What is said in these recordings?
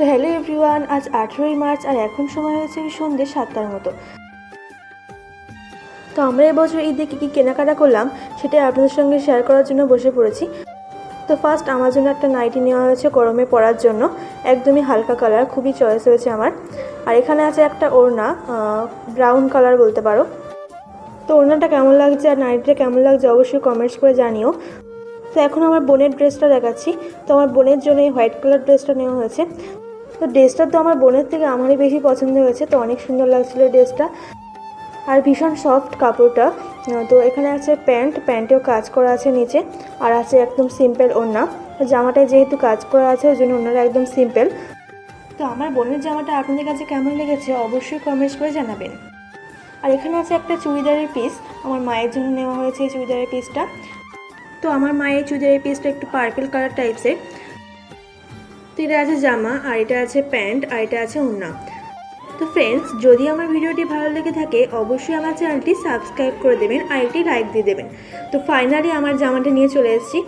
তো hello everyone, আজ আঠেরোই মার্চ আর এখন সময় হয়েছে সন্ধ্যে সাতটার মতো। তো আমরা এবছর ঈদে কী কী কেনাকাটা করলাম, সেটাই আপনাদের সঙ্গে শেয়ার করার জন্য বসে পড়েছি। তো ফার্স্ট আমার জন্য একটা নাইটি নেওয়া হয়েছে গরমে পরার জন্য। একদমই হালকা কালার খুবই চয়েস হয়েছে আমার। আর এখানে আছে একটা ওড়না ব্রাউন কালার বলতে পারো। তো ওড়নাটা কেমন লাগছে আর নাইটিটা কেমন লাগছে অবশ্যই কমেন্টস করে জানিও। তো এখন আমার বোনের ড্রেসটা দেখাচ্ছি। তো আমার বোনের জন্য এই হোয়াইট কালার ড্রেসটা নেওয়া হয়েছে। তো ড্রেসটা তো আমার বোনের থেকে আমারই বেশি পছন্দ হয়েছে, তো অনেক সুন্দর লাগছিল ড্রেসটা। আর ভীষণ সফট কাপড়টা তো এখানে আছে প্যান্ট, প্যান্টেও কাজ করা আছে নিচে, আর আছে একদম সিম্পল ওড়না। জামাটায় যেহেতু কাজ করা আছে, ওই জন্য ওনারা একদম সিম্পল তো আমার বোনের জামাটা আপনাদের কাছে কেমন লেগেছে অবশ্যই কমেন্টস করে জানাবেন। আর এখানে আছে একটা চুড়িদারের পিস আমার মায়ের জন্য নেওয়া হয়েছে এই চুড়িদারের পিসটা তো আমার মায়ের চুড়িদারের পিসটা একটু পার্পেল কালার টাইপসের তো এটা আছে জামা, আর এটা আছে প্যান্ট, আর এটা আছে ওড়না। তো ফ্রেন্ডস যদি আমার ভিডিওটি ভালো লেগে থাকে, অবশ্যই আমার চ্যানেলটি সাবস্ক্রাইব করে দেবেন আর একটি লাইক দিয়ে দেবেন। তো ফাইনালি আমার জামাটা নিয়ে চলে এসেছি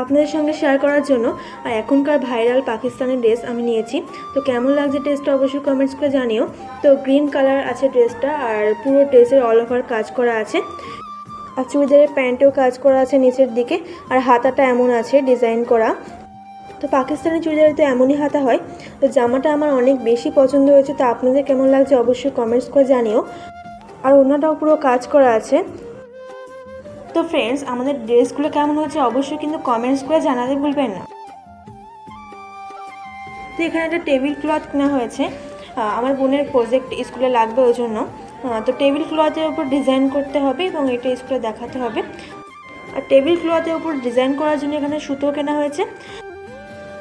আপনাদের সঙ্গে শেয়ার করার জন্য। আর এখনকার ভাইরাল পাকিস্তানের ড্রেস আমি নিয়েছি। তো কেমন লাগছে ড্রেসটা অবশ্যই কমেন্টস করে জানিও। তো গ্রিন কালার আছে ড্রেসটা আর পুরো ড্রেসের অল ওভার কাজ করা আছে। আর চুড়িদারের প্যান্টেও কাজ করা আছে নিচের দিকে। আর হাতাটা এমন আছে ডিজাইন করা। তো পাকিস্তানি চুড়িদারে তো এমনই হাতা হয়। তো জামাটা আমার অনেক বেশি পছন্দ হয়েছে, তো আপনাদের কেমন লাগছে অবশ্যই কমেন্টস করে জানিও। আর অন্যটাও পুরো কাজ করা আছে। তো ফ্রেন্ডস আমাদের ড্রেসগুলো কেমন হয়েছে অবশ্যই কিন্তু কমেন্টস করে জানাতে ভুলবেন না। তো এখানে একটা টেবিল ক্লথ কেনা হয়েছে। আমার বোনের প্রজেক্ট স্কুলে লাগবে ওই জন্য। তো টেবিল ক্লথের উপর ডিজাইন করতে হবে এবং এটা স্কুলে দেখাতে হবে। আর টেবিল ক্লথের উপর ডিজাইন করার জন্য এখানে সুতো কেনা হয়েছে।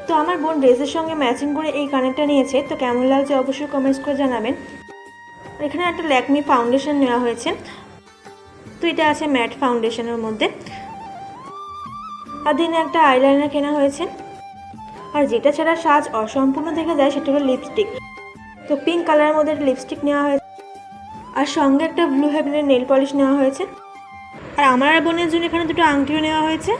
তো আমার বোন ড্রেসের সঙ্গে ম্যাচিং করে এই কানেরটা নিয়েছে, তো কেমন লাগছে অবশ্যই কমেন্টস করে জানাবেন। এখানে একটা ল্যাকমি ফাউন্ডেশন নেওয়া হয়েছে। তো এটা আছে ম্যাট ফাউন্ডেশনের মধ্যে। আর দিনে একটা আইলাইনার কেনা হয়েছে। আর যেটা ছাড়া সাজ অসম্পূর্ণ থেকে যায়, সেটা হলো লিপস্টিক তো পিঙ্ক কালারের মধ্যে একটা লিপস্টিক নেওয়া হয়েছে। আর সঙ্গে একটা ব্লু হেভেনের নেল পলিশ নেওয়া হয়েছে। আর আমার বোনের জন্য এখানে দুটো আংটিও নেওয়া হয়েছে।